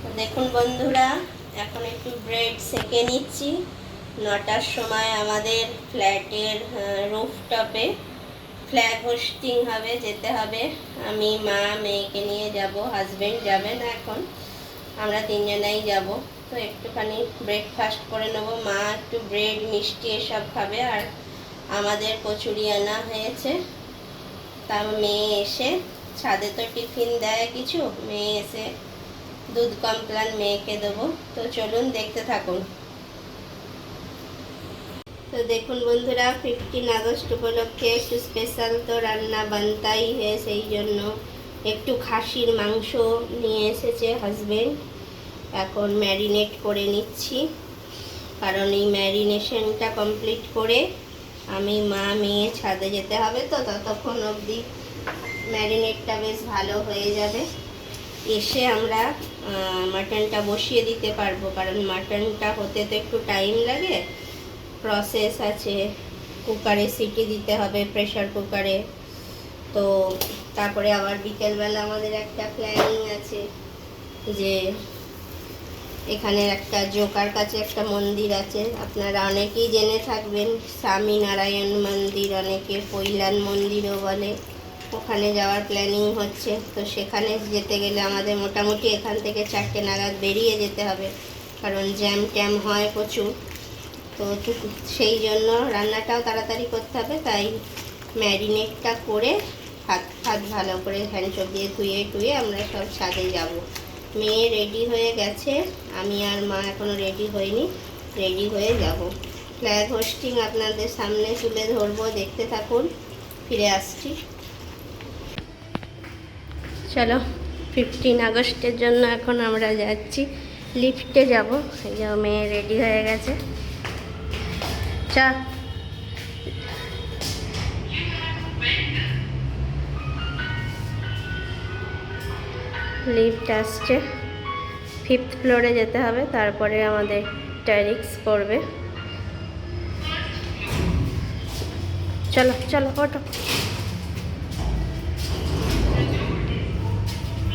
তো দেখুন বন্ধুরা, এখন একটু ব্রেড সেকে নিচ্ছি। নটার সময় আমাদের ফ্ল্যাটের রুফ টপে ফ্ল্যাগ হোস্টিং হবে, যেতে হবে। আমি মা, মেয়েকে নিয়ে যাব হাজবেন্ড যাবে না এখন। আমরা তিনজনেই যাব। তো একটুখানি ব্রেকফাস্ট করে নেব। মা একটু ব্রেড মিষ্টি এসব খাবে, আর আমাদের কচুরি আনা হয়েছে। তার মেয়ে এসে ছাদে তো টিফিন দেয় কিছু। মেয়ে এসে দুধ কমপ্লান মেয়েকে দেবো। তো চলুন দেখতে থাকুন। তো দেখুন বন্ধুরা ফিফটিন আগস্ট উপলক্ষে একটু স্পেশাল তো রান্না বানতাই হয়ে সেই জন্য একটু খাসির মাংস নিয়ে এসেছে হাজবেন্ড এখন ম্যারিনেট করে নিচ্ছি। কারণ এই ম্যারিনেশনটা কমপ্লিট করে আমি মা মেয়ে ছাদে যেতে হবে, তো ততক্ষণ অবধি ম্যারিনেটটা বেশ ভালো হয়ে যাবে। এসে আমরা মাটনটা বসিয়ে দিতে পারব। কারণ মাটনটা হতে তো একটু টাইম লাগে। প্রসেস আছে। কুকারে সিটি দিতে হবে প্রেশার কুকারে তো তারপরে আবার বিকেলবেলা আমাদের একটা প্ল্যানিং আছে যে, এখানে একটা জোকার কাছে একটা মন্দির আছে। আপনারা অনেকেই জেনে থাকবেন, স্বামী নারায়ণ মন্দির, অনেকে পৈলান মন্দিরও বলে। ওখানে যাওয়ার প্ল্যানিং হচ্ছে। তো সেখানে যেতে গেলে আমাদের মোটামুটি এখান থেকে চারটে নাগাদ বেরিয়ে যেতে হবে। কারণ জ্যাম ট্যাম হয় প্রচুর। তো সেই জন্য রান্নাটাও তাড়াতাড়ি করতে হবে। তাই ম্যারিনেটটা করে হাত হাত ভালো করে হ্যান্ডচপ দিয়ে ধুয়ে টুয়ে আমরা সব ছাদে যাব। মেয়ে রেডি হয়ে গেছে। আমি আর মা এখনও রেডি হইনি। রেডি হয়ে যাব। ফ্ল্যাগ হোস্টিং আপনাদের সামনে তুলে ধরবো। দেখতে থাকুন। ফিরে আসছি। চলো ফিফটিন আগস্টের জন্য এখন আমরা যাচ্ছি। লিফটে যাব, এই যে মেয়ে রেডি হয়ে গেছে। চা। লিফট আসছে। ফিফথ ফ্লোরে যেতে হবে, তারপরে আমাদের ট্যারিক্স পড়বে। চলো চলো ওটো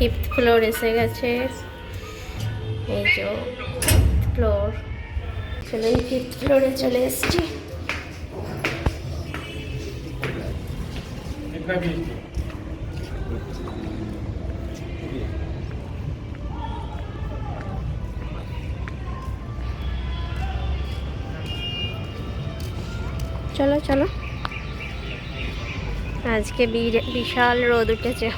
ফিফথ ফ্লোর এসে গেছে। এই যে ফ্লোর। চলুন, ফিফথ ফ্লোরে চলে এসছি। চলো চলো। আজকে বিশাল রোদ উঠেছে।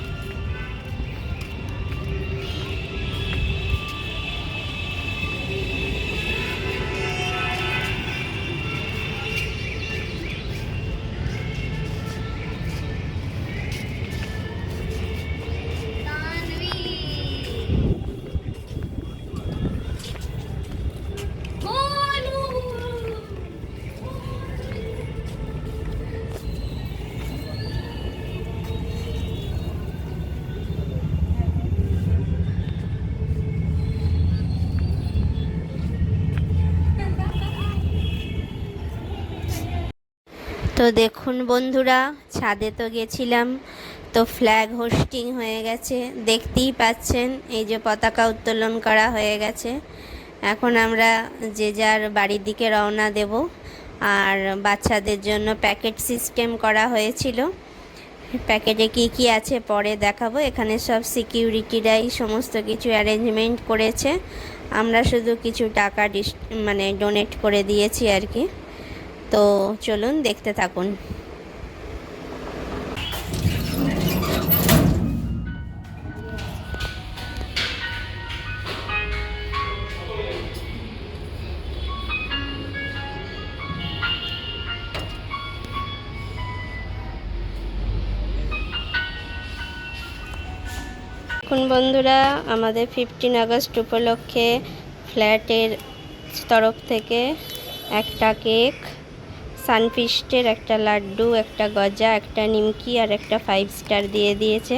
তো দেখুন বন্ধুরা, ছাদে তো গেছিলাম, তো ফ্ল্যাগ হোস্টিং হয়ে গেছে। দেখতেই পাচ্ছেন, এই যে পতাকা উত্তোলন করা হয়ে গেছে। এখন আমরা যে যার বাড়ির দিকে রওনা দেব। আর বাচ্চাদের জন্য প্যাকেট সিস্টেম করা হয়েছিল। প্যাকেটে কি কি আছে পরে দেখাবো। এখানে সব সিকিউরিটিরাই সমস্ত কিছু অ্যারেঞ্জমেন্ট করেছে। আমরা শুধু কিছু টাকা ডিস মানে ডোনেট করে দিয়েছি আর কি। তো চলুন দেখতে থাকুন। দেখুন বন্ধুরা, আমাদের ফিফটিন আগস্ট উপলক্ষে ফ্ল্যাটের তরফ থেকে একটা কেক সানফিস্টের একটা লাড্ডু, একটা গজা, একটা নিমকি আর একটা ফাইভ স্টার দিয়ে দিয়েছে।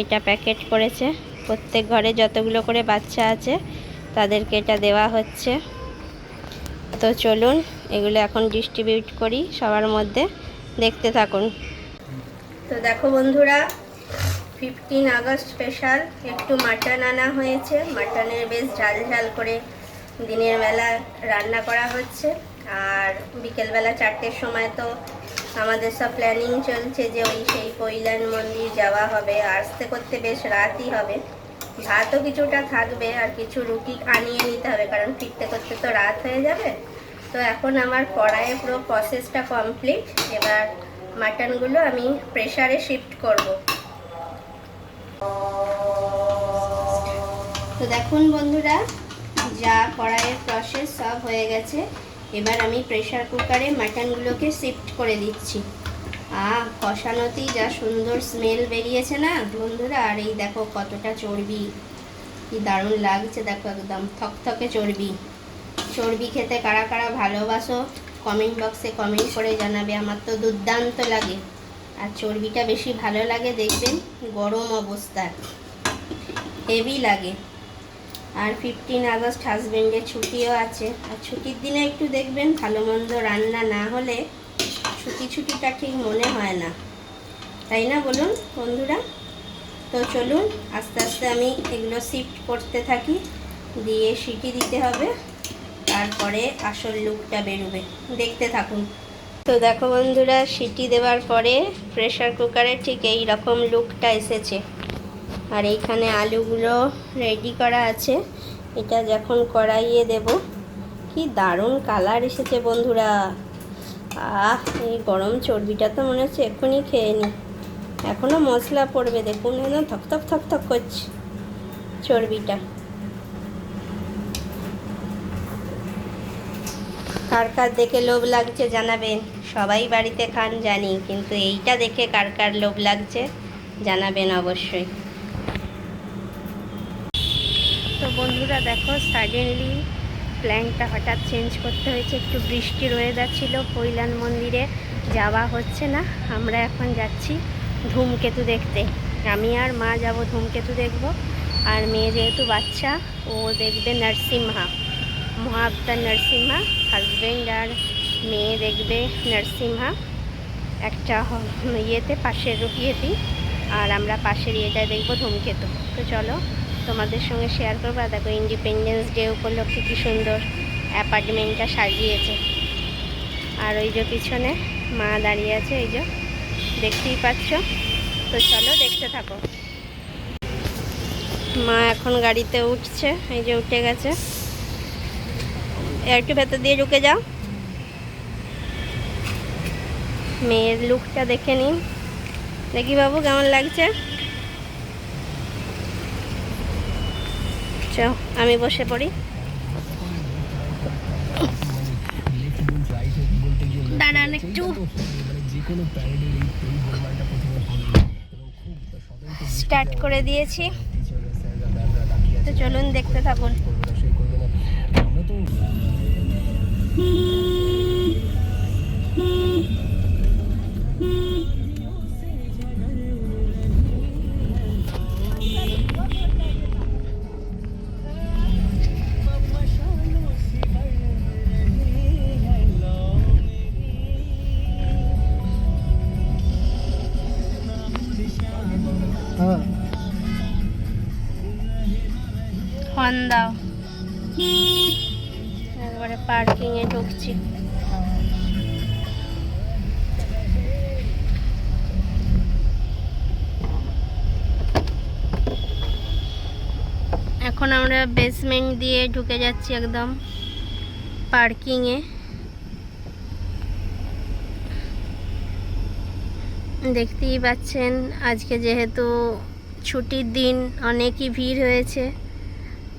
এটা প্যাকেট করেছে। প্রত্যেক ঘরে যতগুলো করে বাচ্চা আছে, তাদেরকে এটা দেওয়া হচ্ছে। তো চলুন, এগুলো এখন ডিস্ট্রিবিউট করি সবার মধ্যে। দেখতে থাকুন। তো দেখো বন্ধুরা ফিফটিন আগস্ট স্পেশাল একটু মাটন আনা হয়েছে। মাটনের বেশ ঝাল ঝাল করে দিনের বেলা রান্না করা হচ্ছে। আর বিকেলবেলা চারটের সময় তো আমাদের সব প্ল্যানিং চলছে যে ওই সেই কৈলান মন্দির যাওয়া হবে, আসতে করতে বেশ রাতই হবে। ভাতও কিছুটা থাকবে আর কিছু রুটি আনিয়ে নিতে হবে, কারণ ফিরতে করতে তো রাত হয়ে যাবে। তো এখন আমার কড়াইয়ে পুরো প্রসেসটা কমপ্লিট এবার মাটনগুলো আমি প্রেশারে শিফট করব। তো দেখুন বন্ধুরা, যা কড়াইয়ের প্রসেস সব হয়ে গেছে। এবার আমি প্রেসার কুকারে মাটনগুলোকে শিফট করে দিচ্ছি। আহ, কষানোতেই যা সুন্দর স্মেল বেরিয়েছে না? বন্ধুরা, আর এই দেখো কতটা চর্বি। কি দারুণ লাগছে, দেখো একদম থকথকে চর্বি। চর্বি খেতে কারা কারা ভালোবাসো কমেন্ট বক্সে কমেন্ট করে জানাবে। আমার তো দুর্দান্ত লাগে। আর চর্বিটা বেশি ভালো লাগে, দেখবেন গরম অবস্থায়। হেভি লাগে। আর ফিফটিন আগস্ট হাজব্যান্ডের ছুটিও আছে। আর ছুটির দিনে একটু দেখবেন ভালো মন্দ রান্না না হলে ছুটি ছুটিটা ঠিক মনে হয় না। তাই না বলুন বন্ধুরা? তো চলুন, আস্তে আস্তে আমি এগুলো শিফট করতে থাকি, দিয়ে সিটি দিতে হবে, তারপরে আসল লুকটা বেরোবে। দেখতে থাকুন। তো দেখো বন্ধুরা, সিটি দেওয়ার পরে প্রেশার কুকারে ঠিক এই রকম লুকটা এসেছে। আর এইখানে আলুগুলো রেডি করা আছে। এটা যখন কড়াইয়ে দেব, কি দারুণ কালার এসেছে বন্ধুরা। আহ, এই গরম চর্বিটা তো মনে হচ্ছে এক্ষুনি খেয়ে নি এখনও মশলা পড়বে, দেখুন একদম থকথক থকথক করছে চর্বিটা। কার কার দেখে লোভ লাগছে জানাবেন। সবাই বাড়িতে খান জানি, কিন্তু এইটা দেখে কার কার লোভ লাগছে জানাবেন অবশ্যই তো বন্ধুরা দেখো সাডেনলি প্ল্যানটা হঠাৎ চেঞ্জ করতে হয়েছে। একটু বৃষ্টির ওয়েদার ছিল কৈলান মন্দিরে যাওয়া হচ্ছে না। আমরা এখন যাচ্ছি ধূমকেতু দেখতে। আমি আর মা যাব ধূমকেতু দেখব। আর মেয়ে যেহেতু বাচ্চা, ও দেখবে নরসিংহা মহাবতার নরসিংহা হাজব্যান্ড আর মেয়ে দেখবে নরসিংহা একটা ইয়েতে, পাশের ইয়েতেই আর আমরা পাশের ইয়েটা দেখব ধূমকেতু। তো চলো তোমাদের সঙ্গে শেয়ার করব। আর দেখো ইন্ডিপেন্ডেন্স ডে উপলক্ষে কী সুন্দর অ্যাপার্টমেন্টটা সাজিয়েছে। আর ওই যে পিছনে মা দাঁড়িয়ে আছে, এই যে, দেখতেই পাচ্ছ? তো চলো, দেখতে থাকো। মা এখন গাড়িতে উঠছে, এই যে উঠে গেছে। একটু ভেতর দিয়ে ঢুকে যাও। মেয়ের লুকটা দেখে নিন দেখি বাবু, কেমন লাগছে? চ আমি বসে পড়ি। দাঁড়ান একটু। স্টার্ট করে দিয়েছি। তো চলুন দেখতে থাকুন। এখন আমরা বেসমেন্ট দিয়ে ঢুকে যাচ্ছি একদম পার্কিংয়ে দেখতেই পাচ্ছেন, আজকে যেহেতু ছুটির দিন, অনেকই ভিড় হয়েছে।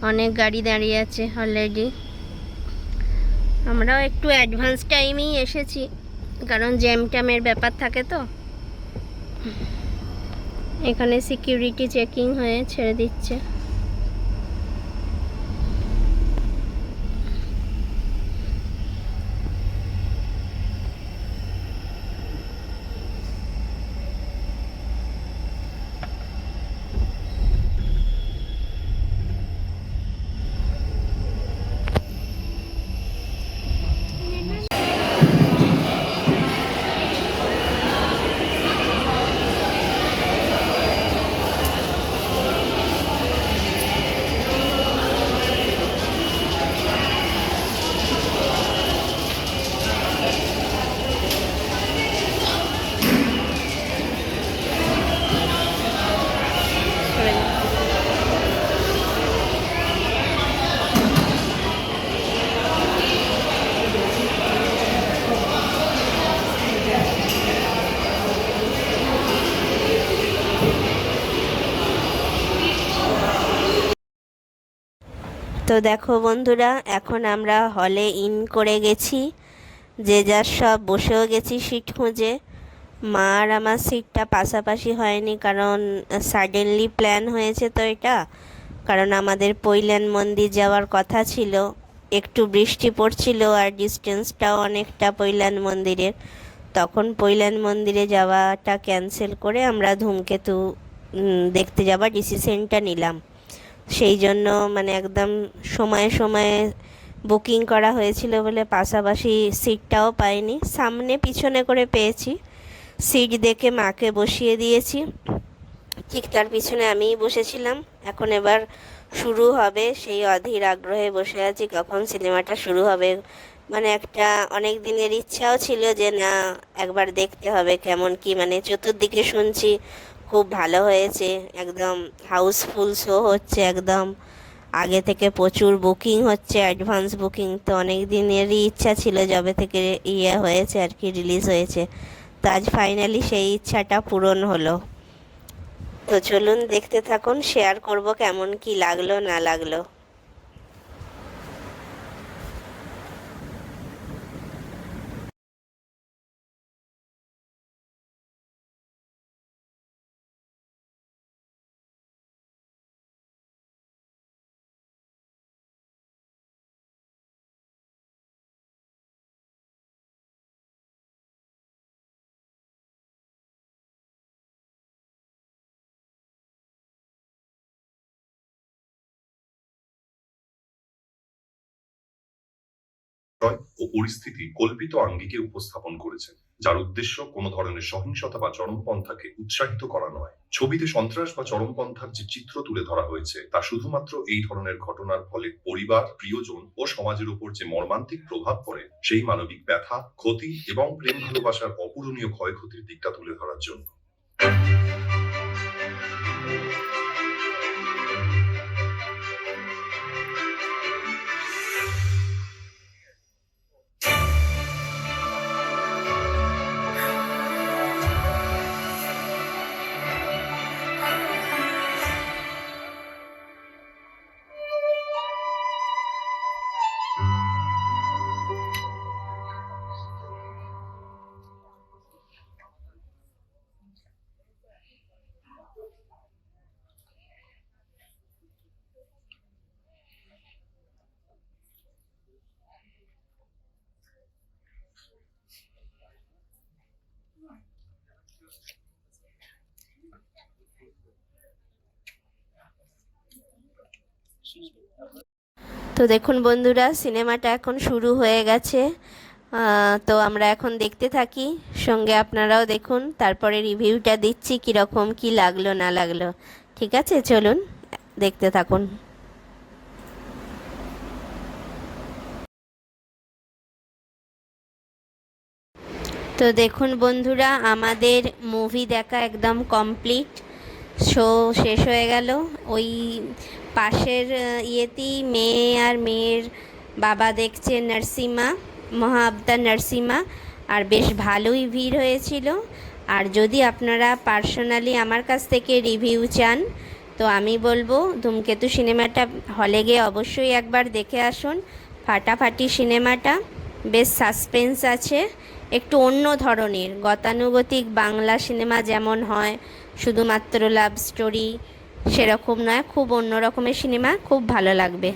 অনেক গাড়ি দাঁড়িয়ে আছে অলরেডি আমরাও একটু অ্যাডভান্স টাইমেই এসেছি, কারণ জ্যাম ট্যামের ব্যাপার থাকে তো। এখানে সিকিউরিটি চেকিং হয়ে ছেড়ে দিচ্ছে। তো দেখো বন্ধুরা, এখন আমরা হলে ইন করে গেছি। যে যার সব বসেও গেছি সিট খুঁজে। মা আর আমার সিটটা পাশাপাশি হয়নি কারণ সাডেনলি প্ল্যান হয়েছে তো এটা। কারণ আমাদের পৈলান মন্দির যাওয়ার কথা ছিল। একটু বৃষ্টি পড়ছিল আর ডিস্টেন্সটাও অনেকটা পৈলান মন্দিরের। তখন পৈলান মন্দিরে যাওয়াটা ক্যান্সেল করে আমরা ধূমকেতু দেখতে যাওয়ার ডিসিশনটা নিলাম। সেই জন্য মানে একদম সময়ে সময়ে বুকিং করা হয়েছিল বলে পাশাপাশি সিটটাও পাইনি। সামনে পিছনে করে পেয়েছি। সিট দেখে মাকে বসিয়ে দিয়েছি। ঠিক তার পিছনে আমিই বসেছিলাম। এখন এবার শুরু হবে। সেই অধীর আগ্রহে বসে আছি কখন সিনেমাটা শুরু হবে। মানে একটা অনেক দিনের ইচ্ছাও ছিল যে, না, একবার দেখতে হবে কেমন কি। মানে চতুর্দিকে শুনছি খুব ভালো হয়েছে, একদম হাউসফুল শো হচ্ছে একদম। আগে থেকে প্রচুর বুকিং হচ্ছে অ্যাডভান্স বুকিং তো অনেক দিনেরই ইচ্ছা ছিল যবে থেকে ইয়ে হয়েছে আর কি রিলিজ হয়েছে। তো আজ ফাইনালি সেই ইচ্ছাটা পূরণ হলো। তো চলুন দেখতে থাকুন শেয়ার করব কেমন কি লাগল না লাগল। ও পরিস্থিতি কল্পিত আঙ্গিকে উপস্থাপন করেছেন যার উদ্দেশ্য কোনো ধরনের সহিংসতা বা চরমপন্থাকে উৎসাহিত করা নয়। ছবিতে সন্ত্রাস বা চরমপন্থার যে চিত্র তুলে ধরা হয়েছে, তা শুধুমাত্র এই ধরনের ঘটনার ফলে পরিবার, প্রিয়জন ও সমাজের উপর যে মর্মান্তিক প্রভাব পড়ে, সেই মানবিক ব্যথা, ক্ষতি এবং প্রেম ভালোবাসার অপূরণীয় ক্ষয়ক্ষতির দিকটা তুলে ধরার জন্য। তো দেখুন বন্ধুরা, সিনেমাটা এখন শুরু হয়ে গেছে। তো আমরা এখন দেখতে থাকি। সঙ্গে আপনারাও দেখুন, তারপরে রিভিউটা দিচ্ছি কীরকম, কি লাগল, না লাগল। ঠিক আছে, চলুন, দেখতে থাকুন। তো দেখুন বন্ধুরা, আমাদের মুভি দেখা একদম কমপ্লিট শো শেষ হয়ে গেল। ওই পাশের ইয়েতেই মেয়ে আর মেয়ের বাবা দেখছে নার্সিমা মহাবতার নার্সিমা, আর বেশ ভালোই ভিড় হয়েছিল। আর যদি আপনারা পার্সোনালি আমার কাছ থেকে রিভিউ চান, তো আমি বলব ধূমকেতু সিনেমাটা হলে গিয়ে অবশ্যই একবার দেখে আসুন। ফাটাফাটি সিনেমাটা, বেশ সাসপেন্স আছে। একটু অন্য ধরনের, গতানুগতিক বাংলা সিনেমা যেমন হয়, শুধুমাত্র লাভ স্টোরি সেরকম নয় খুব অন্য রকমের সিনেমা খুব ভালো লাগবে।